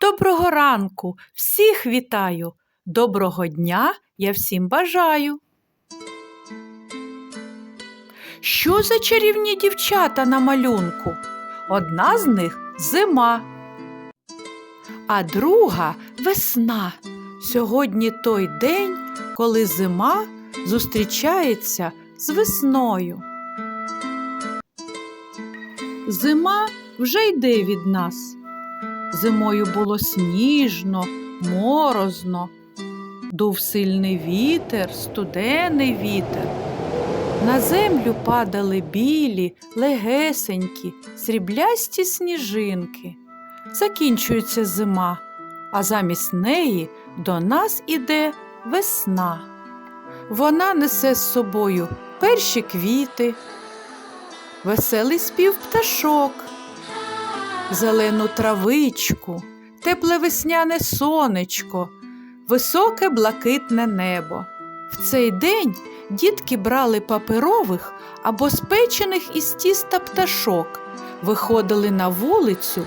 Доброго ранку, всіх вітаю. Доброго дня я всім бажаю. Що за чарівні дівчата на малюнку? Одна з них зима, а друга весна. Сьогодні той день, коли зима зустрічається з весною. Зима вже йде від нас. Зимою було сніжно, морозно, дув сильний вітер, студений вітер. На землю падали білі, легесенькі, сріблясті сніжинки. Закінчується зима, а замість неї до нас іде весна. Вона несе з собою перші квіти, веселий спів пташок, зелену травичку, тепле весняне сонечко, високе блакитне небо. В цей день дітки брали паперових або спечених із тіста пташок, виходили на вулицю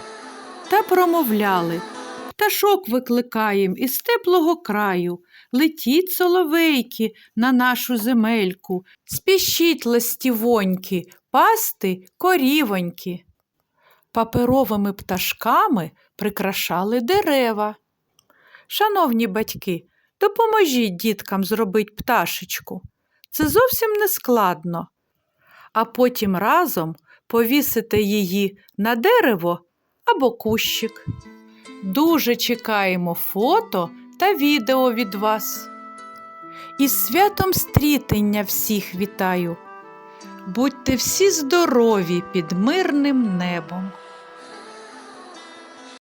та промовляли. Пташок викликаєм із теплого краю, летіть соловейки на нашу земельку, спішіть листівоньки, пасти корівоньки. Паперовими пташками прикрашали дерева. Шановні батьки, допоможіть діткам зробити пташечку. Це зовсім не складно. А потім разом повісити її на дерево або кущик. Дуже чекаємо фото та відео від вас. Із святом стрітення всіх вітаю. Будьте всі здорові під мирним небом.